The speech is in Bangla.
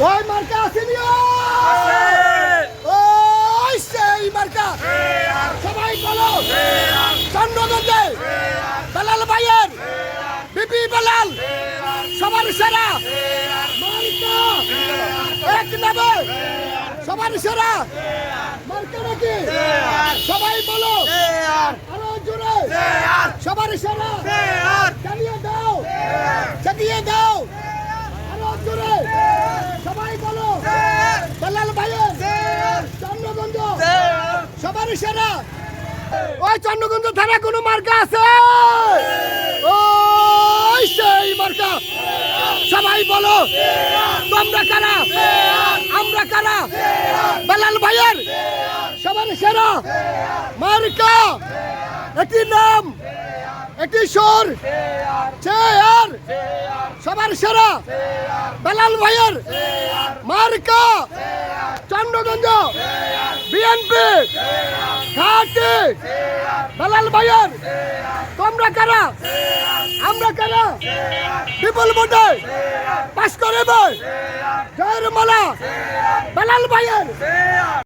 ওই মার্কা আসেনি ওই সেই মার্কা সবাই বলো চন্দ্রগঞ্জে বেলাল ভাইয়ের বিপি বেলাল সবার সেরা মার্কা এক নেবে সবার সেরা মার্কা নাকি সবাই বলো আরও জোরে সবার সেরা চালিয়ে দাও চালিয়ে দাও আরও জোরে সবাই বলো বেলাল ভাইয়ের চন্দ্রগঞ্জ সবার ওই চন্দ্রগঞ্জ থানা কোনো মার্কা আছে? ওই সেই মার্কা। সবাই বলো, তোমরা কারা? আমরা কারা? বেলাল ভাইয়ের? সবার সেরা। মার্কা। একটি নাম একটি সুর। চেয়ার সবার সেরা। বেলাল ভাইয়ের। মার্কা। চন্দ্রগঞ্জ বিএনপি। ঘাটি। দালাল ভাইয়ের, তোমরা কারা? আমরা কারা? বিপুল ভোটে পাশ করে জয়ের মালা। দালাল ভাইয়ের